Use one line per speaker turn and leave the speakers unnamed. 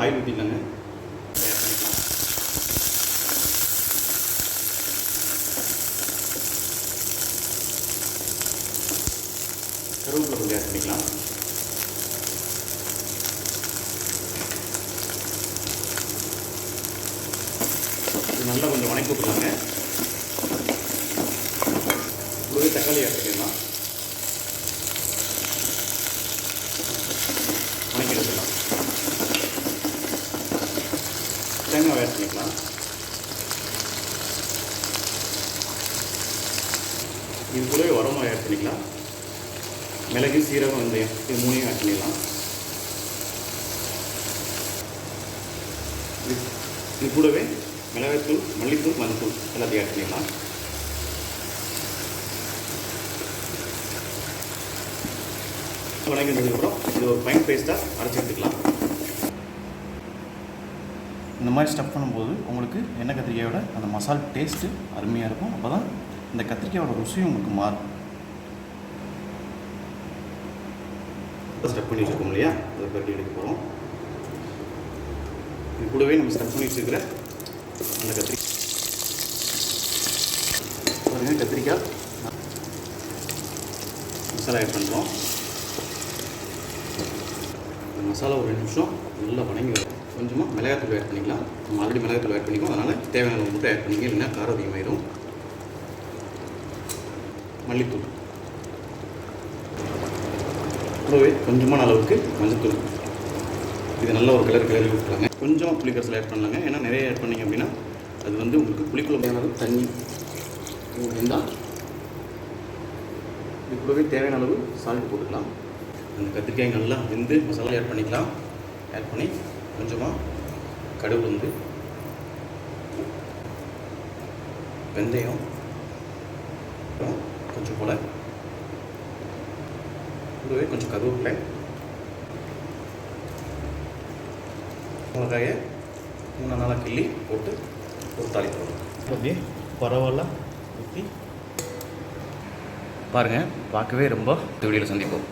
Oil ஊற்றிக்கலாங்க பண்ணிக்கலாம் கருவேப்பிலை கொஞ்சம் ஆட் பண்ணிக்கலாம். இது நல்லா கொஞ்சம் வணக்கி விட்டுலாங்க கூடவே தக்காளி ஆட் பண்ணிடலாம் வணக்கி எடுத்துக்கலாம் தேங்காய் ஆட் பண்ணிக்கலாம் இது கூடவே உரமாக ஆட் பண்ணிக்கலாம். மிளகு சீரகம் வெந்தயம் இது மூணையும் ஆட் பண்ணிடலாம் இது இது கூடவே மிளகாய்த்தூள் மல்லித்தூள் மஞ்சத்தூள் எல்லாத்தையும் ஆட் பண்ணிடலாம் வணங்கினதுக்கப்புறம் இது ஒரு பைன் பேஸ்ட்டாக அரைச்சி எடுத்துக்கலாம். இந்த மாதிரி ஸ்டஃப் பண்ணும்போது உங்களுக்கு எண்ணெய் கத்திரிக்காயோட அந்த மசால் டேஸ்ட்டு அருமையாக இருக்கும். அப்போ தான் இந்த கத்திரிக்காயோட ருசியும் உங்களுக்கு மாறும். ஸ்டஃப் பண்ணி வச்சுருக்கோம் இல்லையா? அதை கட்டி எடுக்க போகிறோம் இது கூடவே நம்ம ஸ்டஃப் பண்ணி வச்சுருக்கிற அந்த கத்திரி பாருங்க கத்திரிக்காய் மசாலா ஆட் பண்ணுறோம் இந்த மசாலா ஒரு ரெண்டு நிமிஷம் நல்லா வணங்கி வரும் கொஞ்சமாக மிளகாத்தூள் ஆட் பண்ணிக்கலாம். நம்ம ஆல்ரெடி மிளகாத்தூள் ஆட் பண்ணிக்கோ அதனால் தேவையான அளவு மட்டும் ஆட் பண்ணிக்க இல்லைன்னா காரம் அதிகமாயிடும் மல்லித்தூள். கூடவே கொஞ்சமான அளவுக்கு மஞ்சத்தூள். இது நல்ல ஒரு கலர் கிளறி விட்டுலாங்க கொஞ்சம் புளிக்கரசல் ஆட் பண்ணலாங்க. ஏன்னா நிறைய ஆட் பண்ணிங்க அப்படின்னா அது வந்து உங்களுக்கு புளிக்குழம்பு தண்ணி இருந்தால் இது கூடவே தேவையான அளவு சால்ட் போட்டுக்கலாம். அந்த கத்திரிக்காய் நல்லா வெந்து மசாலா ஆட் பண்ணிக்கலாம். ஆட் பண்ணி கொஞ்சமாக கடுகு வந்து வெந்தயம் அப்புறம் கொஞ்சம் போல் கூடவே கொஞ்சம் கருவேப்பிலை மிளகாயை மூணு நாளாக கிள்ளி போட்டு ஒரு தாளிப்பு அப்படியே பரவாயில்ல. ஊற்றி பாருங்கள் பார்க்கவே ரொம்ப இந்த வீடியோவில் சந்திப்போம்.